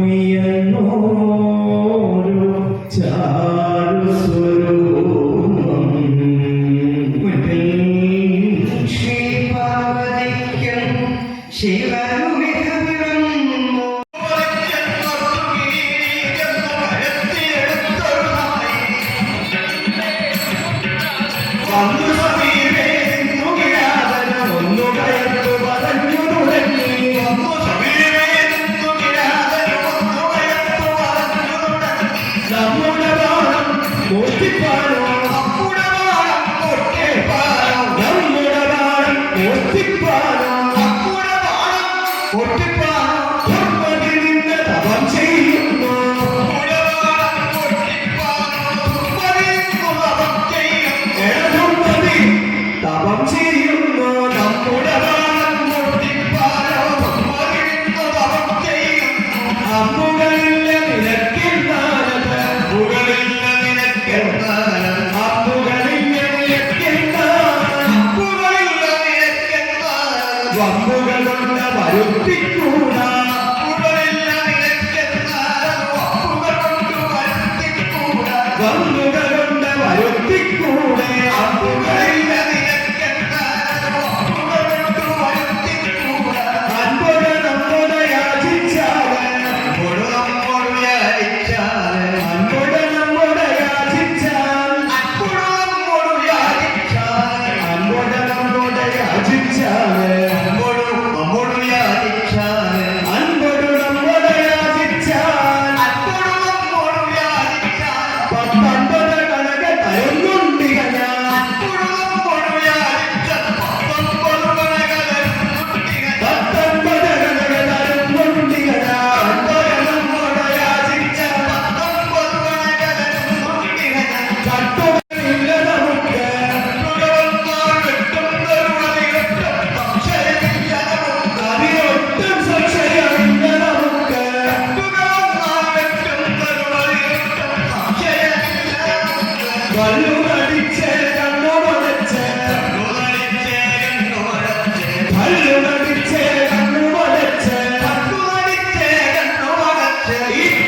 ഉണമയറുമിയെന്നോരു ஒட்டிப்பாரா ஒட்டிப்பாரா വമ്പുകളുണ്ട് വരുത്തിക്കൂടാ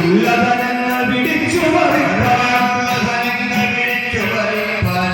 ഉള്ളതനെന്ന് പിടിച്ചു പറിപ്പാൻ ഉള്ളതനെന്ന് പിടിച്ചു പറിപ്പാൻ